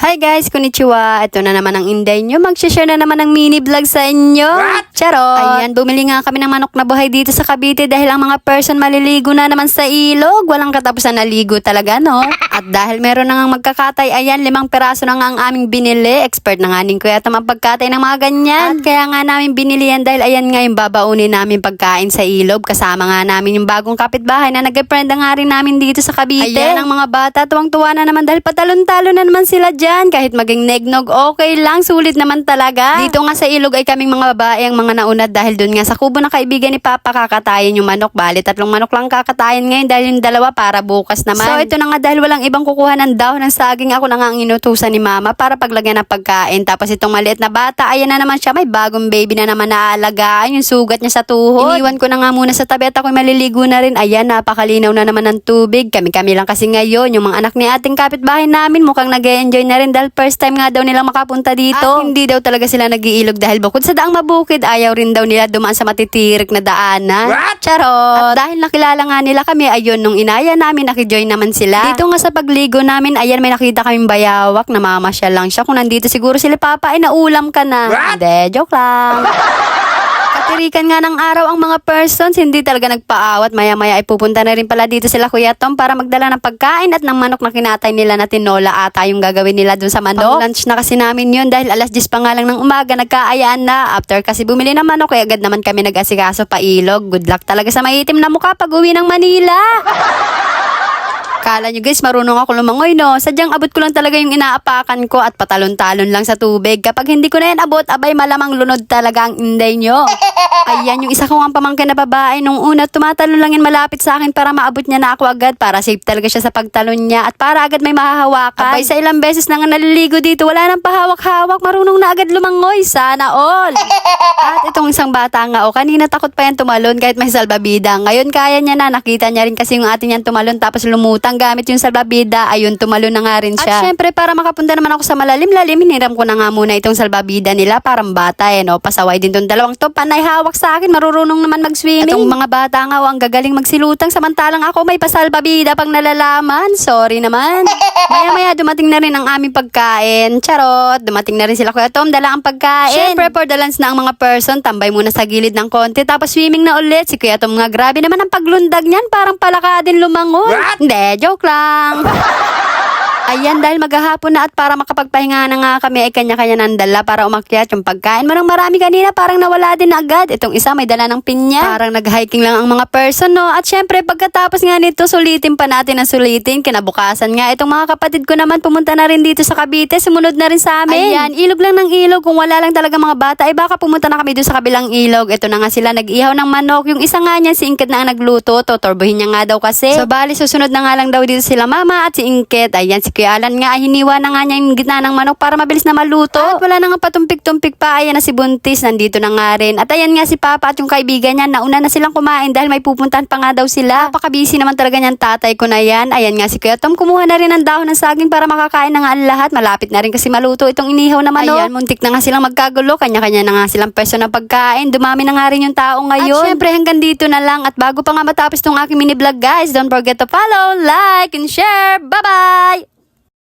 Hi guys, konnichiwa. Ito na naman ang inday nyo. Mag-share na naman ng mini vlog sa inyo. Charot! Ayan, bumili nga kami ng manok na buhay dito sa Cavite dahil ang mga person maliligo na naman sa ilog. Walang katapusan na ligo talaga, no? At dahil meron na nga magkakatay, ayan, limang peraso na nga ang aming binili. Expert na nga nin kuya tamang pagkatay ng mga ganyan. At kaya nga namin binili yan dahil ayan nga yung babaunin namin pagkain sa ilog. Kasama nga namin yung bagong kapitbahay na nag-friend nga rin namin dito sa Cavite. Ayan, ang mga bata, tuwang-tuwa na naman dahil patalon-talo na naman sila dyan. Kahit maging negnog, okay lang. Sulit naman talaga. Dito nga sa ilog ay kaming mga babae ang mga nauna dahil doon nga sa kubo na kaibigan ni Papa kakatayin yung manok. Bali, tatlong manok lang kakatayin ngayon dahil yung dalawa para bukas naman. So ito na nga dahil walang ibang kukuha ng dahon ng saging. Ako na nga ang inutusan ni Mama para paglagyan ng pagkain. Tapos itong maliit na bata, ayan na naman siya. May bagong baby na naman naaalagaan. Yung sugat niya sa tuhod. Iniwan ko na nga muna sa tabi at ako'y maliligo na rin. Ayan, napakalinaw na naman ng tubig. Kami-kami lang kasi ngayon. Yung mga anak ni ating kapitbahay namin mukhang nag enjoy na rin dahil first time nga daw nilang makapunta dito. At hindi daw talaga sila nagiilog dahil bukod sa daang mabukid, ayaw rin daw nila dumaan sa matitirik na daanan. Charot! At dahil nakilala nga nila kami, ayun, nung inaya namin, nakijoin naman sila. Dito nga sa pagligo namin, ayan, may nakita kaming bayawak, namamasyal lang siya. Kung nandito siguro sila papa, ay naulam ka na. Hindi, joke lang. Katirikan nga ng araw ang mga persons, hindi talaga nagpaawat. Maya-maya ay pupunta na rin pala dito sila Kuya Tom para magdala ng pagkain at ng manok na kinatay nila na tinola ata yung gagawin nila dun sa manok. lunch na kasi namin yun dahil alas 10 pa nga lang ng umaga nagkaayaan na. After kasi bumili ng manok, kaya agad naman kami nag-asikaso pa ilog. Good luck talaga sa maitim na mukha pag uwi ng Manila. Kala nyo guys, marunong ako lumangoy, no? Sadyang abot ko lang talaga yung inaapakan ko at patalon-talon lang sa tubig. Kapag hindi ko na yan abot, abay malamang lunod talaga ang inday nyo. Ayan, yung isa ko ang pamangkin na babae. Nung una, tumatalon lang yan malapit sa akin para maabot niya na ako agad. Para safe talaga siya sa pagtalon niya at para agad may mahahawakan. Abay, sa ilang beses na nga naliligo dito, wala nang pahawak-hawak. Marunong na agad lumangoy. Sana all. At itong isang bata nga, o kanina takot pa yan tumalon kahit may salbabida. Ngayon kaya niya na, nakita niya rin kasi yung atin yan tumalon tapos lumutang gamit yung salbabida. Ayun, tumalon na nga rin siya. At syempre, para makapunta naman ako sa malalim-lalim, hiniram ko na nga muna itong salbabida nila. Parang bata eh, no? Pasaway din tong dalawang to. Panay hawak sa akin, marurunong naman mag-swimming. Itong mga bata nga, oh, ang gagaling magsilutang. Samantalang ako may pasalbabida pang nalalaman. Sorry naman. Maya-maya, dumating na rin ang aming pagkain. Charot, dumating na rin sila Kuya Tom, dala ang pagkain. Syempre, for the lunch na ang mga person, tambay muna sa gilid ng konti, tapos swimming na ulit. Si Kuya Tom nga, grabe naman ang paglundag niyan, parang palaka din lumangoy. Hindi, joke lang. Ayan, dahil maghahapon na at para makapagpahinga na nga kami ay kanya-kanya ng dala para umakyat yung pagkain mo ng marami kanina parang nawala din agad. Itong isa may dala ng pinya. Parang nag-hiking lang ang mga person, no? At syempre, pagkatapos nga nito, sulitin pa natin ang sulitin. Kinabukasan nga, itong mga kapatid ko naman pumunta na rin dito sa Cavite. Sumunod na rin sa amin. Ayan, ilog lang ng ilog. Kung wala lang talaga mga bata, ay baka pumunta na kami doon sa kabilang ilog. Ito na nga sila, nag-ihaw ng manok. Yung isa nga niya, si Inket na ang nagluto. Totorbohin niya nga daw kasi. So, bali, susunod na nga lang daw dito sila mama at si Inket. Ayan, si Kuya Alan nga, ay hiniwa na nga niya yung gitna ng manok para mabilis na maluto. At wala na nga patumpik-tumpik pa. Ayan na si Buntis, nandito na nga rin. At ayan nga si Papa at yung kaibigan niya, nauna na silang kumain dahil may pupuntahan pa nga daw sila. Napaka-busy naman talaga niyan tatay ko na yan. Ayan nga si Kuya Tom, kumuha na rin ng dahon ng saging para makakain na nga ang lahat. Malapit na rin kasi maluto itong inihaw na manok. Ayan, muntik na nga silang magkagulo. Kanya-kanya na nga silang peso ng pagkain. Dumami na nga rin yung tao ngayon. At syempre hanggang dito na lang. At bago pa nga matapos tong aking mini vlog guys, don't forget to follow, like, and share. Bye-bye!